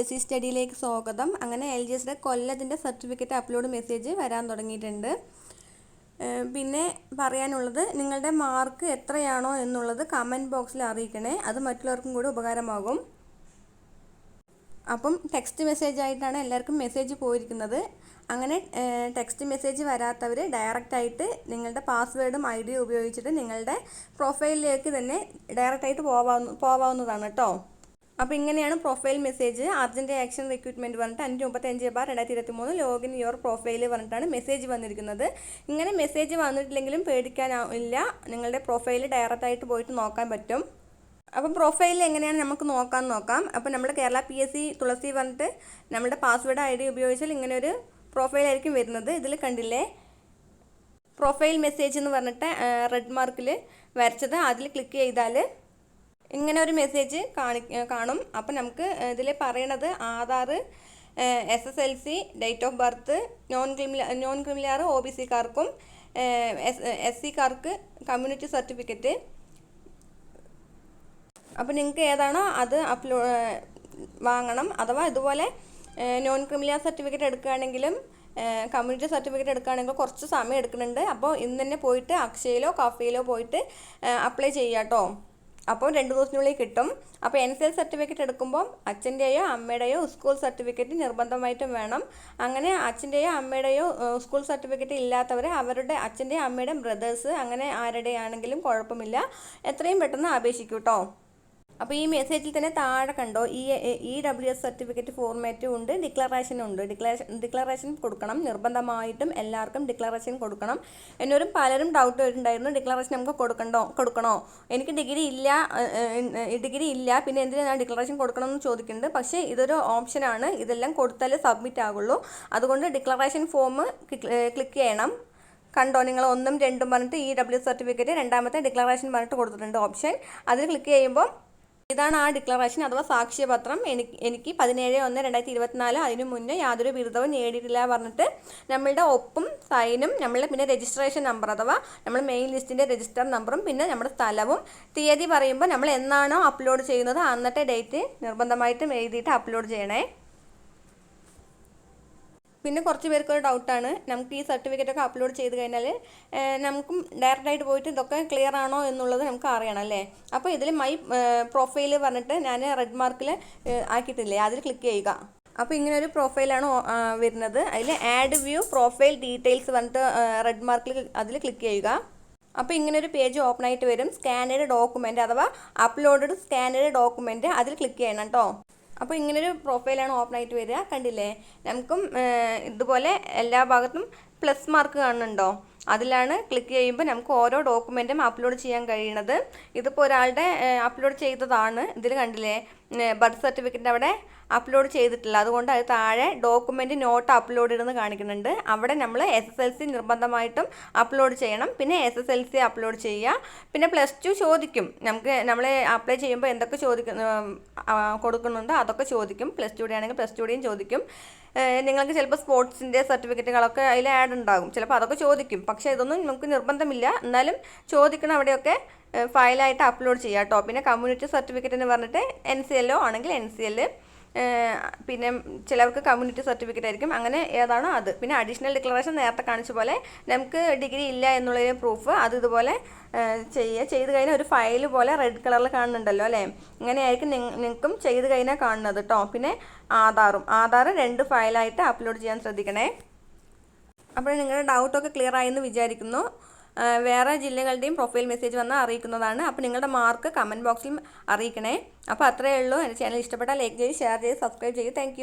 S C സ്റ്റഡിയിലേക്ക് സ്വാഗതം. അങ്ങനെ L G എസിന്റെ കൊല്ലത്തിന്റെ സർട്ടിഫിക്കറ്റ് അപ്ലോഡ് മെസ്സേജ് വരാൻ തുടങ്ങിയിട്ടുണ്ട്. പിന്നെ പറയാനുള്ളത് നിങ്ങളുടെ മാർക്ക് എത്രയാണോ എന്നുള്ളത് കമന്റ് ബോക്സിൽ അറിയിക്കണേ. അത് മറ്റുള്ളവർക്കും കൂടി ഉപകാരമാകും. അപ്പം ടെക്സ്റ്റ് മെസ്സേജ് ആയിട്ടാണ് എല്ലാവർക്കും മെസ്സേജ് പോയിരിക്കുന്നത്. അങ്ങനെ ടെക്സ്റ്റ് മെസ്സേജ് വരാത്തവർ ഡയറക്റ്റായിട്ട് നിങ്ങളുടെ പാസ്വേഡും ഐ ഡിയും ഉപയോഗിച്ചിട്ട് നിങ്ങളുടെ പ്രൊഫൈലിലേക്ക് തന്നെ ഡയറക്റ്റായിട്ട് പോവാവുന്ന പോവാവുന്നതാണ് കേട്ടോ അപ്പോൾ ഇങ്ങനെയാണ് profile message urgent action recruitment പറഞ്ഞിട്ട് അഞ്ച് മുപ്പത്തഞ്ച് ബാർ രണ്ടായിരത്തി ഇരുപത്തി മൂന്ന് ലോഗിൻ യുവർ പ്രൊഫൈൽ പറഞ്ഞിട്ടാണ് മെസ്സേജ് വന്നിരിക്കുന്നത്. ഇങ്ങനെ മെസ്സേജ് വന്നിട്ടില്ലെങ്കിലും പേടിക്കാനില്ല. നിങ്ങളുടെ പ്രൊഫൈൽ ഡയറക്റ്റായിട്ട് പോയിട്ട് നോക്കാൻ പറ്റും. അപ്പം പ്രൊഫൈൽ എങ്ങനെയാണ് നമുക്ക് നോക്കാൻ നോക്കാം. അപ്പം നമ്മുടെ Kerala P S C Thulasi പറഞ്ഞിട്ട് നമ്മുടെ പാസ്വേഡ് ഐ ഡി ഉപയോഗിച്ചാൽ ഇങ്ങനെ ഒരു പ്രൊഫൈലായിരിക്കും വരുന്നത്. ഇതിൽ കണ്ടില്ലേ? പ്രൊഫൈൽ മെസ്സേജ് എന്ന് പറഞ്ഞിട്ട് റെഡ് മാർക്കിൽ വരച്ചത്. അതിൽ ക്ലിക്ക് ചെയ്താൽ ഇങ്ങനെ ഒരു മെസ്സേജ് കാണി കാണും. അപ്പം നമുക്ക് ഇതിൽ പറയണത് Aadhaar S S L C date of birth non creamy non creamy layer O B സിക്കാർക്കും S S സിക്കാർക്ക് കമ്മ്യൂണിറ്റി സർട്ടിഫിക്കറ്റ് അപ്പോൾ നിങ്ങൾക്ക് ഏതാണോ അത് അപ്ലോ വാങ്ങണം. അഥവാ ഇതുപോലെ നോൺ ക്രിമിനൽ സർട്ടിഫിക്കറ്റ് എടുക്കുകയാണെങ്കിലും കമ്മ്യൂണിറ്റി സർട്ടിഫിക്കറ്റ് എടുക്കുകയാണെങ്കിൽ കുറച്ച് സമയം എടുക്കുന്നുണ്ട്. അപ്പോൾ ഇന്ന് തന്നെ പോയിട്ട് അക്ഷയയിലോ കഫയിലോ പോയിട്ട് അപ്ലൈ ചെയ്യാം കേട്ടോ അപ്പോൾ രണ്ട് ദിവസത്തിനുള്ളിൽ കിട്ടും. അപ്പോൾ എൻ സി എൽ സർട്ടിഫിക്കറ്റ് എടുക്കുമ്പോൾ അച്ഛന്റെയോ അമ്മയുടെയോ സ്കൂൾ സർട്ടിഫിക്കറ്റ് നിർബന്ധമായിട്ടും വേണം. അങ്ങനെ അച്ഛന്റെയോ അമ്മയുടെയോ സ്കൂൾ സർട്ടിഫിക്കറ്റ് ഇല്ലാത്തവർ അവരുടെ അച്ഛന്റെയും അമ്മയുടെയും ബ്രദേഴ്സ് അങ്ങനെ ആരുടെയാണെങ്കിലും കുഴപ്പമില്ല. എത്രയും പെട്ടെന്ന് അപേക്ഷിക്കൂ കേട്ടോ അപ്പോൾ ഈ മെസ്സേജിൽ തന്നെ താഴെ കണ്ടോ ഈ ഇ ഡബ്ല്യു എസ് സർട്ടിഫിക്കറ്റ് ഫോർമാറ്റും ഉണ്ട് ഡിക്ലറേഷൻ ഉണ്ട്. ഡിക്ലറേഷൻ ഡിക്ലറേഷൻ കൊടുക്കണം നിർബന്ധമായിട്ടും എല്ലാവർക്കും ഡിക്ലറേഷൻ കൊടുക്കണം. എന്നൊരു പലരും ഡൗട്ട് വരുന്നുണ്ടായിരുന്നു ഡിക്ലറേഷൻ നമുക്ക് കൊടുക്കണ്ടോ കൊടുക്കണോ? എനിക്ക് ഡിഗ്രി ഇല്ല ഡിഗ്രി ഇല്ല പിന്നെ എന്തിനാണ് ഞാൻ ഡിക്ലറേഷൻ കൊടുക്കണമെന്ന് ചോദിക്കുന്നുണ്ട്. പക്ഷേ ഇതൊരു ഓപ്ഷനാണ് ഇതെല്ലാം കൊടുത്താലേ സബ്മിറ്റ് ആകുള്ളൂ അതുകൊണ്ട് ഡിക്ലറേഷൻ ഫോം ക്ലിക്ക് ചെയ്യണം. കണ്ടോ നിങ്ങൾ ഒന്നും രണ്ടും പറഞ്ഞിട്ട് ഇ ഡബ്ല്യു സർട്ടിഫിക്കറ്റ് രണ്ടാമത്തെ ഡിക്ലറേഷൻ പറഞ്ഞിട്ട് കൊടുത്തിട്ടുണ്ട് ഓപ്ഷൻ അതിൽ ക്ലിക്ക് ചെയ്യുമ്പോൾ ഇതാണ് ആ ഡിക്ലറേഷൻ അഥവാ സാക്ഷ്യപത്രം? എനിക്ക് എനിക്ക് പതിനേഴ് ഒന്ന് രണ്ടായിരത്തി ഇരുപത്തിനാല് അതിനു മുന്നേ യാതൊരു ബിരുദവും നേടിയിട്ടില്ല പറഞ്ഞിട്ട് നമ്മളുടെ ഒപ്പും സൈനും നമ്മളുടെ പിന്നെ രജിസ്ട്രേഷൻ നമ്പർ അഥവാ നമ്മൾ മെയിൻ ലിസ്റ്റിന്റെ രജിസ്റ്റർ നമ്പറും പിന്നെ നമ്മുടെ സ്ഥലവും തീയതി പറയുമ്പോൾ നമ്മൾ എന്നാണോ അപ്ലോഡ് ചെയ്യുന്നത് അന്നത്തെ ഡേറ്റ് നിർബന്ധമായിട്ടും എഴുതിയിട്ട് അപ്ലോഡ് ചെയ്യണേ. പിന്നെ കുറച്ച് പേർക്ക് ഒരു ഡൗട്ടാണ് നമുക്ക് ഈ സർട്ടിഫിക്കറ്റ് ഒക്കെ അപ്ലോഡ് ചെയ്ത് കഴിഞ്ഞാൽ നമുക്കും ഡയറക്റ്റായിട്ട് പോയിട്ട് ഇതൊക്കെ ക്ലിയർ ആണോ എന്നുള്ളത് നമുക്ക് അറിയണം അല്ലേ? അപ്പോൾ ഇതിൽ മൈ പ്രൊഫൈൽ പറഞ്ഞിട്ട് ഞാൻ റെഡ് മാർക്കിൽ ആക്കിയിട്ടില്ലേ? അതിൽ ക്ലിക്ക് ചെയ്യുക. അപ്പോൾ ഇങ്ങനെ ഒരു പ്രൊഫൈലാണ് വരുന്നത്. അതിൽ ആഡ് വ്യൂ പ്രൊഫൈൽ ഡീറ്റെയിൽസ് പറഞ്ഞിട്ട് റെഡ് മാർക്കിൽ അതിൽ ക്ലിക്ക് ചെയ്യുക. അപ്പോൾ ഇങ്ങനെ ഒരു പേജ് ഓപ്പൺ ആയിട്ട് വരും. സ്കാനഡ് ഡോക്യുമെന്റ് അഥവാ അപ്ലോഡഡ് സ്കാനഡ് ഡോക്യുമെന്റ് അതിൽ ക്ലിക്ക് ചെയ്യണം കേട്ടോ അപ്പോൾ ഇങ്ങനൊരു പ്രൊഫൈലാണ് ഓപ്പൺ ആയിട്ട് വരിക. കണ്ടില്ലേ? നമുക്കും ഇതുപോലെ എല്ലാ ഭാഗത്തും പ്ലസ് മാർക്ക് കാണുന്നുണ്ടോ? അതിലാണ് ക്ലിക്ക് ചെയ്യുമ്പോൾ നമുക്ക് ഓരോ ഡോക്യുമെന്റും അപ്ലോഡ് ചെയ്യാൻ കഴിയുന്നത്. ഇതിപ്പോൾ ഒരാളുടെ അപ്ലോഡ് ചെയ്തതാണ്. ഇതിൽ കണ്ടില്ലേ? ബർത്ത് സർട്ടിഫിക്കറ്റ് അവിടെ അപ്ലോഡ് ചെയ്തിട്ടില്ല. അതുകൊണ്ട് അത് താഴെ ഡോക്യുമെന്റ് നോട്ട് അപ്ലോഡ് എന്ന് കാണിക്കുന്നുണ്ട്. അവിടെ നമ്മൾ എസ് എസ് എൽ സി നിർബന്ധമായിട്ടും അപ്ലോഡ് ചെയ്യണം. പിന്നെ S S L C upload ചെയ്യുക. പിന്നെ പ്ലസ് ടു ചോദിക്കും. നമുക്ക് നമ്മൾ അപ്ലൈ ചെയ്യുമ്പോൾ എന്തൊക്കെ ചോദിക്കുന്നു കൊടുക്കുന്നുണ്ടോ അതൊക്കെ ചോദിക്കും. പ്ലസ് ടുയുടെ ആണെങ്കിൽ പ്ലസ് ടുടെയും ചോദിക്കും. നിങ്ങൾക്ക് ചിലപ്പോൾ സ്പോർട്സിന്റെ സർട്ടിഫിക്കറ്റുകളൊക്കെ അതിൽ ആഡ് ഉണ്ടാകും. ചിലപ്പോൾ അതൊക്കെ ചോദിക്കും. പക്ഷേ ഇതൊന്നും നമുക്ക് നിർബന്ധമില്ല. എന്നാലും ചോദിക്കണം അവിടെയൊക്കെ ഫയലായിട്ട് അപ്ലോഡ് ചെയ്യുക കേട്ടോ. പിന്നെ കമ്മ്യൂണിറ്റി സർട്ടിഫിക്കറ്റ് എന്ന് പറഞ്ഞിട്ട് എൻ സി എല്ലോ ആണെങ്കിൽ എൻ സി എൽ പിന്നെ ചിലവർക്ക് കമ്മ്യൂണിറ്റി സർട്ടിഫിക്കറ്റ് ആയിരിക്കും. അങ്ങനെ ഏതാണോ അത്. പിന്നെ അഡീഷണൽ ഡിക്ലറേഷൻ നേരത്തെ കാണിച്ച പോലെ നമുക്ക് ഡിഗ്രി ഇല്ല എന്നുള്ളതിന് പ്രൂഫ് അത് ഇതുപോലെ ചെയ്യുക ചെയ്ത് കഴിഞ്ഞാൽ ഒരു ഫയൽ പോലെ റെഡ് കളറിൽ കാണുന്നുണ്ടല്ലോ അല്ലേ? ഇങ്ങനെയായിരിക്കും നിങ്ങൾക്കും ചെയ്ത് കഴിഞ്ഞാൽ കാണുന്നത് കേട്ടോ. പിന്നെ ആധാറും. ആധാർ രണ്ട് ഫയലായിട്ട് അപ്ലോഡ് ചെയ്യാൻ ശ്രദ്ധിക്കണേ. അപ്പോൾ നിങ്ങളുടെ ഡൗട്ടൊക്കെ ക്ലിയർ ആയെന്ന് വിചാരിക്കുന്നു. വേറെ ജില്ലകളുടെയും പ്രൊഫൈൽ മെസ്സേജ് വന്നാൽ അറിയിക്കുന്നതാണ്. അപ്പോൾ നിങ്ങളുടെ മാർക്ക് കമന്റ് ബോക്സിൽ അറിയിക്കണേ. അപ്പോൾ അത്രയേ ഉള്ളൂ. എന്റെ ചാനൽ ഇഷ്ടപ്പെട്ടാൽ ലൈക്ക് ചെയ്ത് ഷെയർ ചെയ്ത് സബ്സ്ക്രൈബ് ചെയ്ത് താങ്ക്